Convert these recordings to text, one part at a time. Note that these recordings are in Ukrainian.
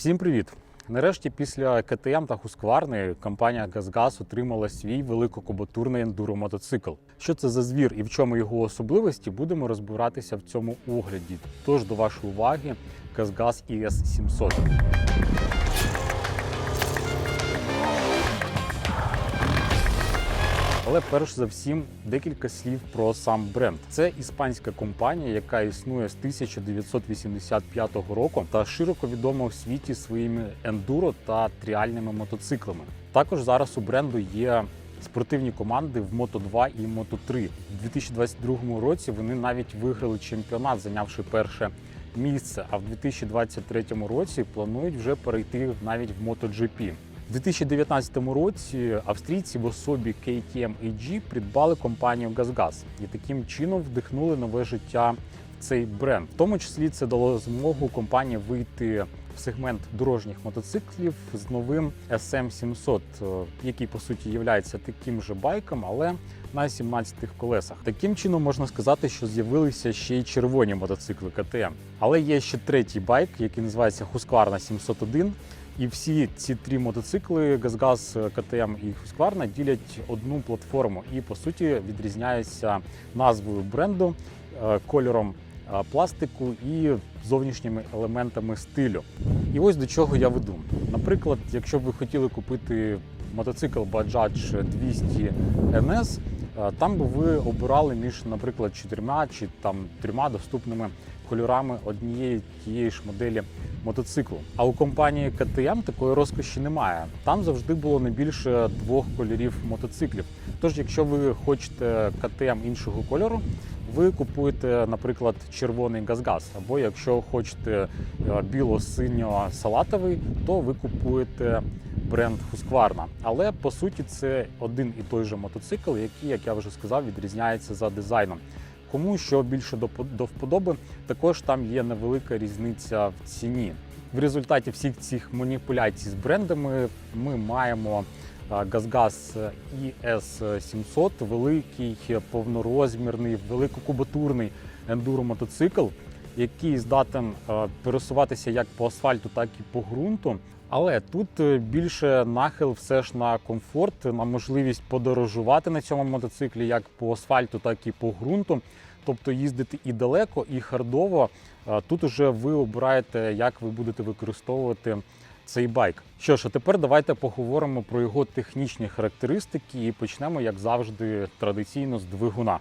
Всім привіт! Нарешті після КТМ та Husqvarna компанія «Газгаз» отримала свій великокубатурний ендуро-мотоцикл. Що це за звір і в чому його особливості, будемо розбиратися в цьому огляді. Тож до вашої уваги «Газгаз ES 700. Але перш за всім декілька слів про сам бренд. Це іспанська компанія, яка існує з 1985 року та широко відома у світі своїми ендуро та тріальними мотоциклами. Також зараз у бренду є спортивні команди в Moto 2 і Moto 3. У 2022 році вони навіть виграли чемпіонат, зайнявши перше місце. А в 2023 році планують вже перейти навіть в MotoGP. У 2019 році австрійці в особі KTM AG придбали компанію «Газгаз» і таким чином вдихнули нове життя в цей бренд. В тому числі це дало змогу компанії вийти в сегмент дорожніх мотоциклів з новим SM700, е, який по суті є таким же байком, але на 17 колесах. Таким чином можна сказати, що з'явилися ще й червоні мотоцикли КТМ. Але є ще третій байк, який називається Husqvarna 701. І всі ці три мотоцикли Газгаз, КТМ і Husqvarna ділять одну платформу і по суті відрізняються назвою бренду, е, кольором е, пластику і зовнішніми елементами стилю. І ось до чого я веду. Наприклад, якщо б ви хотіли купити мотоцикл Bajaj 200 NS, е, там би ви обирали між, наприклад, чотирма чи там трьома доступними кольорами однієї тієї ж моделі мотоциклу. А у компанії KTM такої розкоші немає. Там завжди було не більше двох кольорів мотоциклів. Тож, якщо ви хочете KTM іншого кольору, ви купуєте, наприклад, червоний газгаз, або якщо хочете е, біло-синьо-салатовий, то ви купуєте бренд Husqvarna. Але по суті це один і той же мотоцикл, який, як я вже сказав, відрізняється за дизайном. Кому що більше до вподоби, також там є невелика різниця в ціні. В результаті всіх цих маніпуляцій з брендами ми маємо Газгаз ES 700 великий, повнорозмірний, великокубатурний ендуро-мотоцикл, який здатен е, пересуватися як по асфальту, так і по ґрунту. Але тут е, більше нахил все ж на комфорт, на можливість подорожувати на цьому мотоциклі як по асфальту, так і по ґрунту. Тобто їздити і далеко, і хардово. Е, Тут уже ви обираєте, як ви будете використовувати цей байк. Що ж, а тепер давайте поговоримо про його технічні характеристики і почнемо, як завжди, традиційно з двигуна.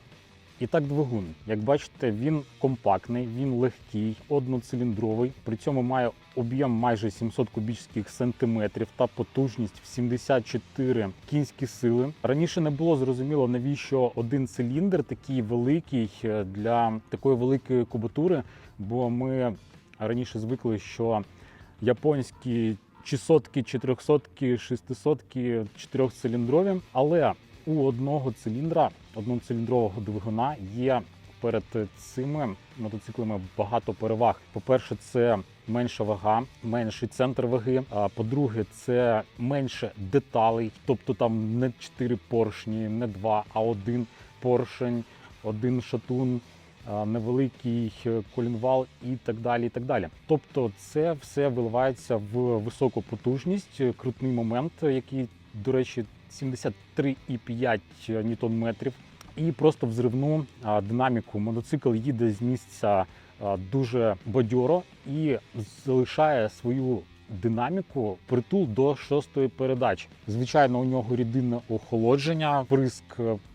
І так, двигун, як бачите, він компактний, він легкий, одноциліндровий. При цьому має об'єм майже 700 кубічних сантиметрів та потужність в 74 кінські сили. Раніше не було зрозуміло, навіщо один циліндр такий великий е, для такої великої кубатури, бо ми раніше звикли, що японські чи сотки, чотирьохсотки, шестисотки, чотирьохциліндрові, але у одного циліндра, одноциліндрового двигуна є перед цими мотоциклами багато переваг. По-перше, це менша вага, менший центр ваги. А по-друге, це менше деталей, тобто там не 4 поршні, не 2, а один поршень, один шатун. Невеликий колінвал і так далі. і так далі. Тобто, це все виливається в високу потужність, крутний момент, який, до речі, 73,5 ньютон-метрів. І просто взривну динаміку. Мотоцикл їде з місця дуже бадьоро і залишає свою динаміку притул до шостої передачі. Звичайно, у нього рідинне охолодження, приск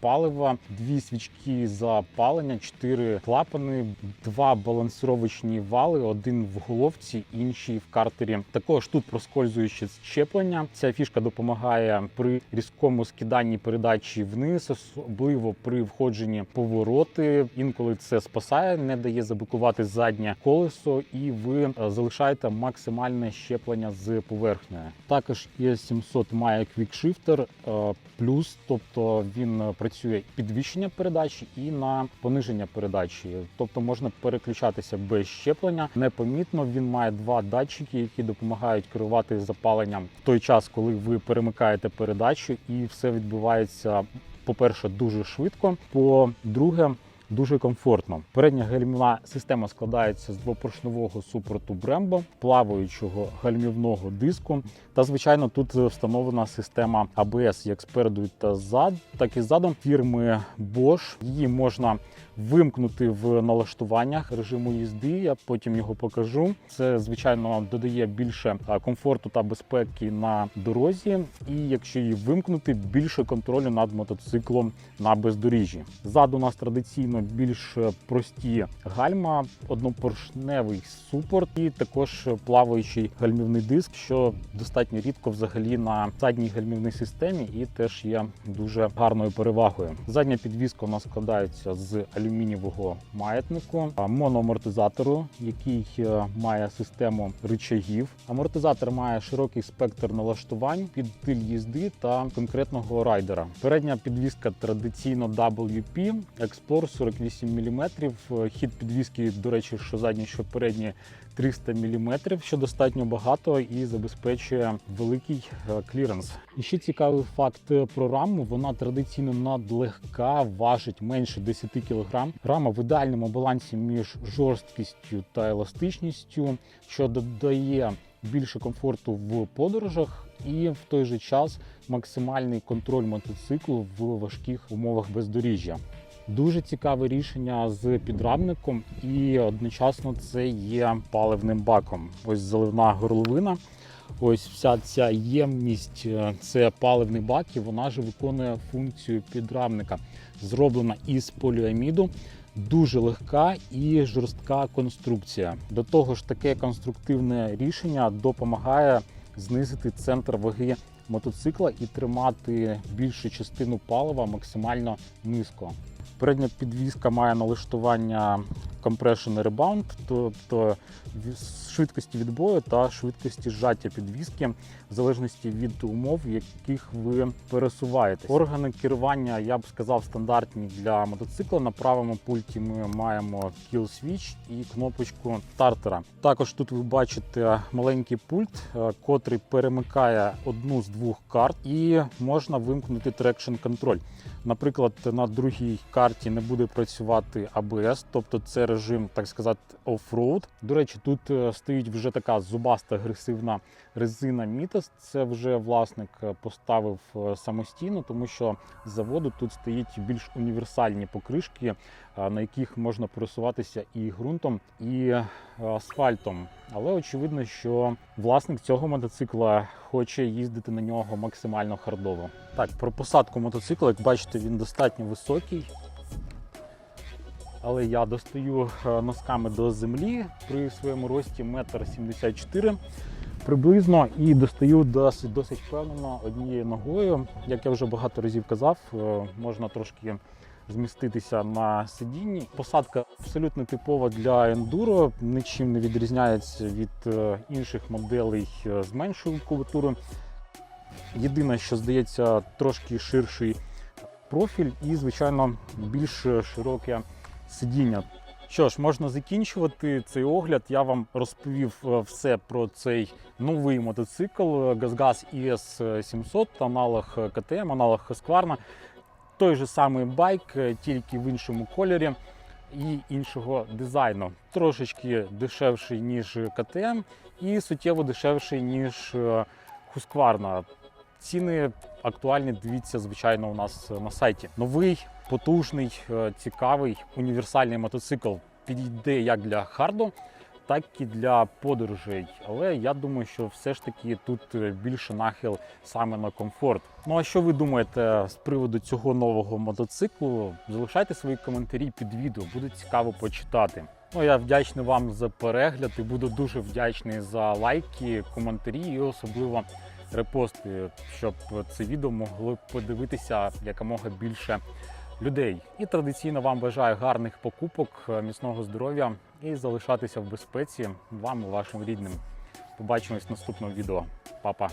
палива, дві свічки запалення, чотири клапани, два балансировочні вали, один в головці, інший в картері. Також тут проскользуюче щеплення. Ця фішка допомагає при різкому скиданні передачі вниз, особливо при входженні повороти. Інколи це спасає, не дає заблокувати заднє колесо, і ви е, залишаєте максимальне щеплення з поверхнею. Також ES700 має квікшифтер е, плюс, тобто він працює підвищення передачі і на пониження передачі. Тобто можна переключатися без щеплення. Непомітно він має два датчики, які допомагають керувати запаленням в той час, коли ви перемикаєте передачу, і все відбувається. По-перше, дуже швидко. По-друге, дуже комфортно. Передня гальмівна система складається з двопоршневого супорту Brembo, плаваючого гальмівного диску. Та звичайно, тут встановлена система ABS як спереду та ззад, так і ззаду фірми Bosch. Її можна вимкнути в налаштуваннях режиму їзди. Я потім його покажу. Це звичайно додає більше комфорту та безпеки на дорозі. І якщо її вимкнути, більше контролю над мотоциклом на бездоріжжі. Ззаду у нас традиційно більш прості гальма, однопоршневий супорт і також плаваючий гальмівний диск, що достатньо рідко взагалі на задній гальмівній системі, і теж є дуже гарною перевагою. Задня підвізка у нас складається з алюмінієвого маятнику, моноамортизатору, який е, має систему рычагів. Амортизатор має широкий спектр налаштувань під стиль їзди та конкретного райдера. Передня підвізка традиційно WP, Explorer 48 мм. Хід підвізки, до речі, що задні, що передні 300 мм, що достатньо багато і забезпечує великий е, кліренс. І ще цікавий факт про раму: вона традиційно надлегка, важить менше 10 кг. Рама в ідеальному балансі між жорсткістю та еластичністю, що додає більше комфорту в подорожах, і в той же час максимальний контроль мотоциклу в важких умовах бездоріжжя. Дуже цікаве рішення з підрамником, і одночасно це є паливним баком. Ось заливна горловина. Ось вся ця ємність е, це паливний бак, і вона ж виконує функцію підрамника. Зроблена із поліаміду. Дуже легка і жорстка конструкція. До того ж, таке конструктивне рішення допомагає знизити центр ваги мотоцикла і тримати більшу частину палива максимально низько. Передня підвізка має налаштування compression і rebound, тобто швидкості відбою та швидкості зжаття підвізки, в залежності від умов, в яких ви пересуваєтесь. Органи керування, я б сказав, стандартні для мотоцикла. На правому пульті ми маємо kill switch і кнопочку стартера. Також тут ви бачите маленький пульт, е, котрий перемикає одну з двох карт, і можна вимкнути traction control. Наприклад, на другій карті не буде працювати АБС, тобто це режим, так сказати, оффроуд. До речі, тут е, стоїть вже така зубаста агресивна резина Мітас. Це вже власник е, поставив е, самостійно, тому що з заводу тут стоїть більш універсальні покришки, е, на яких можна пересуватися і ґрунтом, і асфальтом. Але очевидно, що власник цього мотоцикла хоче їздити на нього максимально хардово. Так, про посадку мотоцикла, як бачите, він достатньо високий. Але я достаю носками до землі при своєму рості 1,74 м приблизно і достаю досить, досить впевнено однією ногою. Як я вже багато разів казав, е, можна трошки зміститися на сидінні. Посадка абсолютно типова для ендуро, нічим не відрізняється від е, інших моделей е, з меншою кубатурою. Єдине, що здається, трошки ширший профіль і, звичайно, більш широке сидіння. Що ж, можна закінчувати цей огляд. Я вам розповів е, все про цей новий мотоцикл GazGaz ES 700, аналог КТМ, аналог Husqvarna. Той же самий байк, е, тільки в іншому кольорі і іншого дизайну. Трошечки дешевший, ніж КТМ, і суттєво дешевший, ніж е, Husqvarna. Ціни актуальні, дивіться, звичайно, у нас на сайті. Новий, потужний, е, цікавий, універсальний мотоцикл підійде як для харду, так і для подорожей. Але я думаю, що все ж таки тут е, більше нахил саме на комфорт. Ну а що ви думаєте з приводу цього нового мотоциклу? Залишайте свої коментарі під відео, буде цікаво почитати. Ну, я вдячний вам за перегляд і буду дуже вдячний за лайки, коментарі і особливо репости, щоб це відео могли подивитися якомога більше людей. І традиційно вам бажаю гарних покупок, міцного здоров'я і залишатися в безпеці вам і вашим рідним. Побачимось в наступному відео. Па-па!